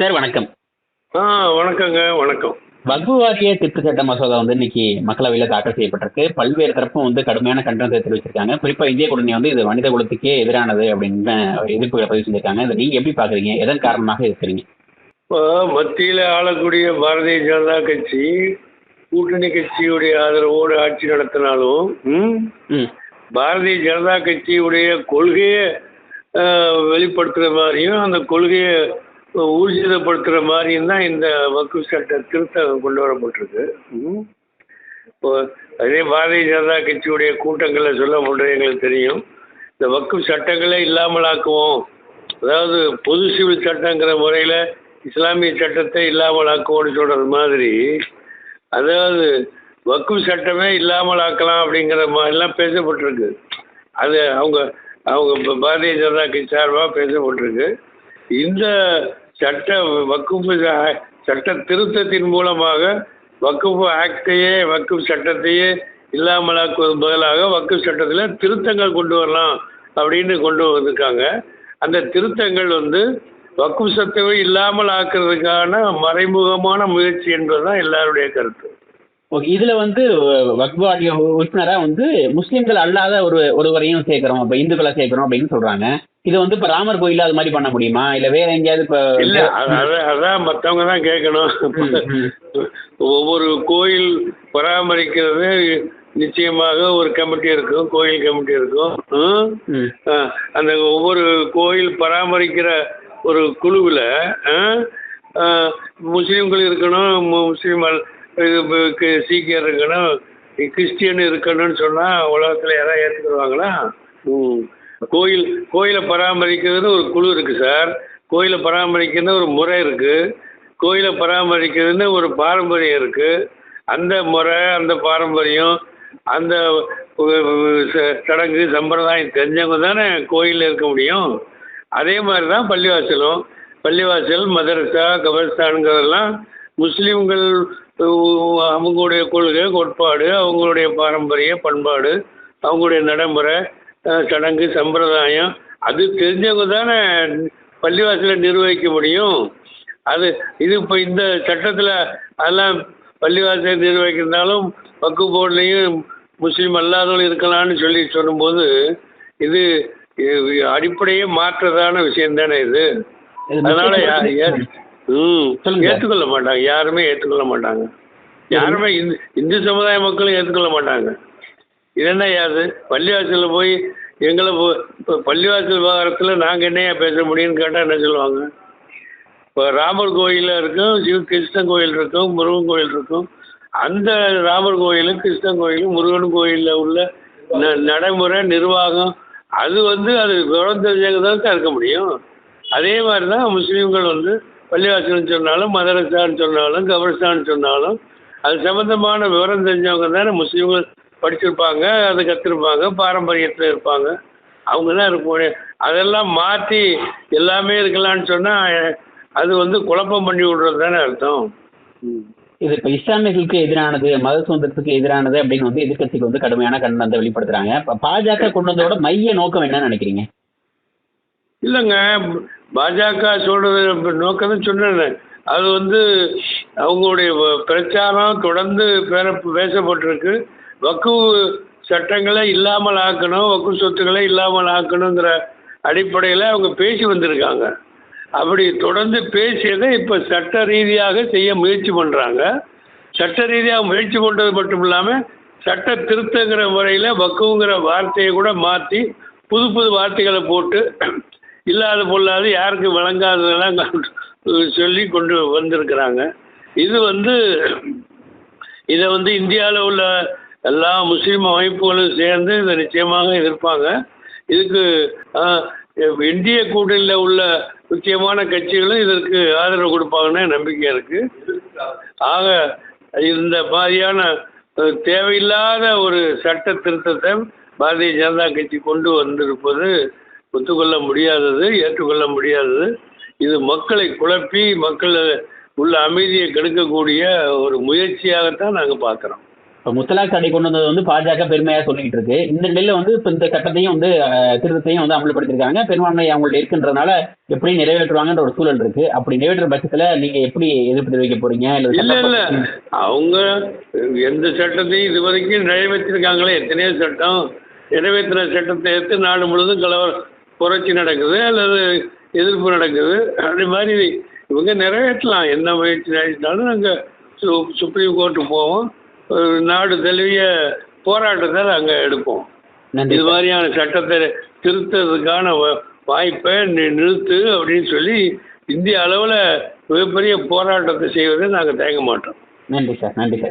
Sir வணக்கம். ஆ வணக்கங்க வணக்கம். வக்பு வாரிய திருத்த சட்ட மசோதா வந்து இன்னைக்கு மக்களவையில் தாக்கல் செய்யப்பட்டிருக்கு. பல்வேறு தரப்பும் வந்து கடுமையான கண்டனத்தை தெரிவிச்சிருக்காங்க. குறிப்பா இந்திய கூட்டணி வந்து இது மனித குலத்துக்கே எதிரானது அப்படின்னு எதிர்ப்புகளை பதிவு செஞ்சிருக்காங்க. இதை நீங்க எப்படி பாக்குறீங்க எதன் காரணமாக இருக்கிறீங்க இப்போ மத்தியில் ஆளக்கூடிய பாரதிய ஜனதா கட்சி கூட்டணி கட்சியுடைய ஆதரவோடு ஆட்சி நடத்தினாலும் ம், ம். பாரதிய ஜனதா கட்சியுடைய கொள்கையை வெளிப்படுத்துகிற மாதிரியும் அந்த கொள்கையை ஊர்ஜிதப்படுத்துகிற மாதிரியும் தான் இந்த வக்கு சட்ட திருத்தம் கொண்டு வரப்பட்டிருக்கு. ம். இப்போ அதே பாரதிய ஜனதா கட்சியுடைய கூட்டங்களில் சொல்லப்படுறது எங்களுக்கு தெரியும். இந்த வக்கு சட்டங்களே இல்லாமல் ஆக்குவோம் அதாவது பொது சிவில் சட்டங்கிற முறையில் இஸ்லாமிய சட்டத்தை இல்லாமல் ஆக்குவோம்னு சொல்கிறது மாதிரி அதாவது வக்கு சட்டமே இல்லாமல் ஆக்கலாம் அப்படிங்கிற மாதிரிலாம் பேசப்பட்டிருக்கு. அது அவங்க அவங்க பாரதிய ஜனதா கட்சி சார்பாக பேசப்பட்டிருக்கு. இந்த சட்ட வக்குப்பு சட்ட திருத்தத்தின் மூலமாக வக்குப்பு ஆக்டையே வக்குப் சட்டத்தையே இல்லாமலாக்குவது பதிலாக வக்குப் சட்டத்தில் திருத்தங்கள் கொண்டு வரலாம் அப்படின்னு கொண்டு வந்திருக்காங்க. அந்த திருத்தங்கள் வந்து வக்குப் சட்டத்தை இல்லாமல் ஆக்குறதுக்கான மறைமுகமான முயற்சி என்பதுதான் எல்லாருடைய கருத்து. ஓகே இதுல வந்து வக்பு வாரிய உறுப்பினரா வந்து முஸ்லிம்கள் அல்லாத ஒரு ஒருவரையும் சேர்க்கிறோம் இப்ப இந்துக்களை சேர்க்கிறோம் அப்படின்னு சொல்றாங்க. இது வந்து இப்ப ராமர் கோயில்ல அது மாதிரி பண்ண முடியுமா? இல்ல வேற எங்கேயாவது இப்ப இல்ல அது- அது- அதான் மற்றவங்க தான் கேட்கணும். ஒவ்வொரு கோயில் பராமரிக்கிறது நிச்சயமாக ஒரு கமிட்டி இருக்கும் கோயில் கமிட்டி இருக்கும். அந்த ஒவ்வொரு கோயில் பராமரிக்கிற ஒரு குழுவில் முஸ்லீம்கள் இருக்கணும் முஸ்லீம் சீக்கியர் இருக்கணும். கிறிஸ்டியன் இருக்கணும்னு சொன்னால் உலகத்தில் யாராவது ஏற்றுக்குருவாங்களா ம். கோயில் கோயிலை பராமரிக்கிறதுன்னு ஒரு குழு இருக்குது சார். கோயிலை பராமரிக்கிறதுன்னு ஒரு முறை இருக்குது கோயிலை பராமரிக்கிறதுன்னு ஒரு பாரம்பரியம் இருக்குது அந்த முறை அந்த பாரம்பரியம் அந்த சடங்கு சம்பிரதாயம் தெரிஞ்சவங்க தானே கோயிலில் இருக்க முடியும். அதே மாதிரி தான் பள்ளிவாசலும். பள்ளிவாசல் மதரசா கபர்ஸ்தானுங்கிறதெல்லாம் முஸ்லீம்கள் அவங்களுடைய கொள்கை கோட்பாடு அவங்களுடைய பாரம்பரிய பண்பாடு அவங்களுடைய நடைமுறை சடங்கு சம்பிரதாயம் அது தெரிஞ்சவங்க தானே பள்ளிவாசலை நிர்வகிக்க முடியும். அது இது இப்போ இந்த சட்டத்தில் அதெல்லாம் பள்ளிவாசலை நிர்வகிக்கிறதாலும் வக்கு போர்ட்லேயும் முஸ்லீம் அல்லாதவர்கள் இருக்கலாம்னு சொல்லி சொல்லும்போது இது அடிப்படையே மாற்றதான விஷயம் தானே இது. அதனால ம் ஏற்றுக்கொள்ள மாட்டாங்க. யாருமே ஏற்றுக்கொள்ள மாட்டாங்க. யாருமே இந்து இந்து சமுதாய மக்களும் ஏற்றுக்கொள்ள மாட்டாங்க. இது என்ன யாது? பள்ளிவாசலில் போய் எங்களை போ இப்போ பள்ளிவாசல் விவகாரத்தில் நாங்கள் என்னையா பேச முடியும்னு கேட்டால் என்ன சொல்லுவாங்க? இப்போ ராமர் கோயில் இருக்கும் சிவ கிருஷ்ணன் கோயில் இருக்கும் முருகன் கோயில் இருக்கும். அந்த ராமர் கோயிலும் கிருஷ்ணன் கோயிலும் முருகன் கோயிலில் உள்ள ந- நடைமுறை நிர்வாகம் அது வந்து அது விவரம் தெரிஞ்சவங்க தான் சார் இருக்க முடியும். அதே மாதிரி தான் முஸ்லீம்கள் வந்து பள்ளிவாசல்னு சொன்னாலும் மதரசான்னு சொன்னாலும் கபர்ஸ்தான்னு சொன்னாலும் அது சம்மந்தமான விவரம் தெரிஞ்சவங்க தானே முஸ்லீம்கள் படிச்சிருப்பாங்க அதை கற்றுருப்பாங்க பாரம்பரியத்தில் இருப்பாங்க. அவங்க தான் இருக்க முடியும். அதெல்லாம் மாற்றி எல்லாமே இருக்கலாம்னு சொன்னால் அது வந்து குழப்பம் பண்ணி விடுறது தானே அர்த்தம். ம். இது இப்போ இஸ்லாமியர்களுக்கு எதிரானது மத சுதந்திரத்துக்கு எதிரானது அப்படின்னு வந்து எதிர்க்கட்சிக்கு வந்து கடுமையான கண்டனத்தை வெளிப்படுத்துறாங்க. இப்போ பாஜக கொண்டு வந்ததோட மைய நோக்கம் என்னன்னு நினைக்கிறீங்க? இல்லைங்க பாஜக சொல்கிறது நோக்கம் தான் சொன்னேன். அது வந்து அவங்களுடைய பிரச்சாரம் தொடர்ந்து பேர பேசப்பட்டிருக்கு. வக்கு சட்டங்களை இல்லாமல் ஆக்கணும் வக்கு சொத்துக்களை இல்லாமல் ஆக்கணுங்கிற அடிப்படையில் அவங்க பேசி வந்திருக்காங்க. அப்படி தொடர்ந்து பேசியதை இப்போ சட்ட ரீதியாக செய்ய முயற்சி பண்ணுறாங்க சட்ட ரீதியாக முயற்சி பண்ணுறது மட்டும் இல்லாமல் சட்ட திருத்தங்கிற முறையில் வக்குங்கிற வார்த்தையை கூட மாற்றி புது புது வார்த்தைகளை போட்டு இல்லாத பொல்லாது யாருக்கு விளங்காததெல்லாம் சொல்லி கொண்டு வந்திருக்கிறாங்க. இது வந்து இதை வந்து இந்தியாவில் உள்ள எல்லா முஸ்லீம் அமைப்புகளும் சேர்ந்து இதை நிச்சயமாக எதிர்ப்பாங்க. இதுக்கு இந்திய கூட்டணியில் உள்ள முக்கியமான கட்சிகளும் இதற்கு ஆதரவு கொடுப்பாங்கன்னு நம்பிக்கை இருக்கு. ஆக இந்த மாதிரியான தேவையில்லாத ஒரு சட்ட திருத்தத்தை பாரதிய ஜனதா கட்சி கொண்டு வந்திருப்பது ஒத்துக்கொள்ள முடியாதது ஏற்றுக்கொள்ள முடியாதது. இது மக்களை குழப்பி மக்கள் உள்ள அமைதியை கெடுக்கக்கூடிய ஒரு முயற்சியாகத்தான் நாங்கள் பார்க்குறோம். இப்போ முத்தலாக் தடை கொண்டு வந்தது வந்து பாஜக பெருமையாக சொல்லிக்கிட்டு இருக்கு. இந்த நிலையில வந்து இப்போ இந்த சட்டத்தையும் வந்து திருத்தத்தையும் வந்து அமல்படுத்திருக்காங்க பெரும்பான்மை அவங்கள்ட்ட இருக்குன்றதுனால எப்படி நிறைவேற்றுவாங்கன்ற ஒரு சூழல் இருக்கு. அப்படி நிறைவேற்ற பட்சத்தில் நீங்க எப்படி எதிர்ப்பு தெரிவிக்க போறீங்க? இல்ல இல்ல. அவங்க எந்த சட்டத்தையும் இது வரைக்கும் நிறைவேற்றிருக்காங்களே. எத்தனையோ சட்டம் நிறைவேற்றின சட்டத்தை எடுத்து நாடு முழுவதும் கலவர புரட்சி நடக்குது அல்லது எதிர்ப்பு நடக்குது அதே மாதிரி இவங்க நிறைவேற்றலாம். என்ன முயற்சி நடத்தினாலும் நாங்கள் சு சுப்ரீம் கோர்ட்டு போவோம். நாடு தழுவிய போராட்டத்தை நாங்கள் எடுப்போம். இது. மாதிரியான சட்டத்தை திருத்தறதுக்கான வ- வாய்ப்பை நிறுத்து அப்படின்னு சொல்லி இந்திய அளவில் மிகப்பெரிய போராட்டத்தை செய்வதை நாங்கள் தயங்க மாட்டோம். நன்றி சார் நன்றி சார்.